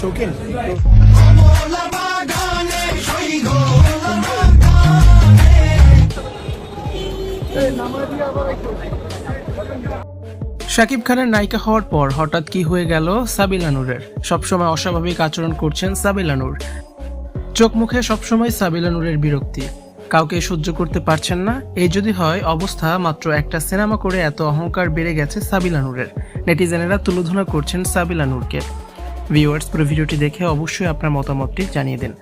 শৌখিন। শাকিব খানের নায়িকা হওয়ার পর হঠাৎ কি হয়ে গেল? সাবিলা নূরের। সবসময় অস্বাভাবিক আচরণ করছেন সাবিলা নূর। চোখ মুখে সবসময় সাবিলা নূরের বিরক্তি। কাউকে সহ্য করতে পারছেন না। এই যদি হয়, অবস্থা মাত্র একটা সিনেমা করে এত অহংকার বেড়ে গেছে সাবিলা নূরের। নেটিজেনেরা তুলোধনা করছেন সাবিলা নূরকে। ভিউয়ার্স, পুরো ভিডিওটি দেখে অবশ্যই আপনার মতামতটি জানিয়ে দিন।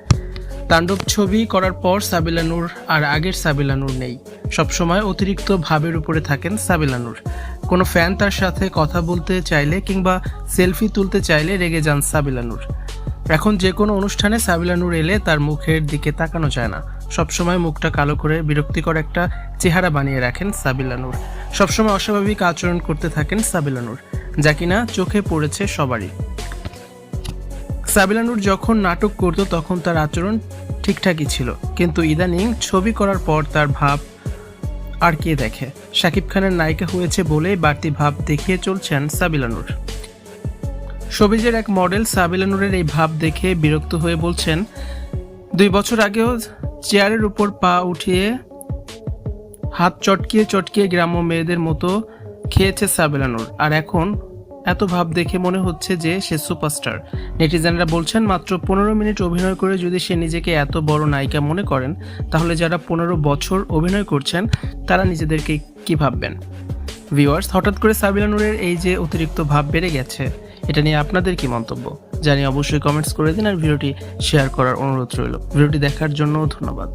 তাণ্ডব ছবি করার পর সাবিলা নূর আর আগের সাবিলা নূর নেই। সবসময় অতিরিক্ত ভাবের উপরে থাকেন সাবিলা নূর। কোনো ফ্যান তার সাথে কথা বলতে চাইলে কিংবা সেলফি তুলতে চাইলে রেগে যান সাবিলা নূর। এখন যে কোনো অনুষ্ঠানে সাবিলা নূর এলে তার মুখের দিকে তাকানো যায় না। সবসময় মুখটা কালো করে বিরক্তিকর একটা চেহারা বানিয়ে রাখেন সাবিলানুর সবসময় অস্বাভাবিক আচরণ করতে থাকেন সাবিলা নূর, যা কিনা চোখে পড়েছে সবারই। সাবিলানুর যখন নাটক করতো তখন তার আচরণ ঠিকঠাকই ছিল, কিন্তু ইদানিং ছবি করার পর তার ভাব আর কে দেখে? শাকিব খানের নায়িকা হয়েছে বলে বাড়তি ভাব দেখিয়ে চলছেন সাবিলানুর সবিজের এক মডেল সাবিলানুরের এই ভাব দেখে বিরক্ত হয়ে বলছেন, দুই বছর আগেও চেয়ারের উপর পা উঠিয়ে হাত চটকিয়ে চটকিয়ে গ্রাম্য মেয়েদের মতো খেয়েছে সাবিলা নূর। আর এখন এত ভাব দেখে মনে হচ্ছে যে সে সুপারস্টার। নেটিজেনরা বলছেন, মাত্র পনেরো মিনিট অভিনয় করে যদি সে নিজেকে এত বড় নায়িকা মনে করেন, তাহলে যারা পনেরো বছর অভিনয় করছেন, তারা নিজেদেরকে কি ভাববেন? ভিউয়ার্স, হঠাৎ করে সাবিলা নূরের এই যে অতিরিক্ত ভাব বেড়ে গেছে, এটা নিয়ে আপনাদের কি মন্তব্য? জানি অবশ্যই কমেন্টস করে দিন আর ভিডিওটি শেয়ার করার অনুরোধ রইল। ভিডিওটি দেখার জন্য ধন্যবাদ।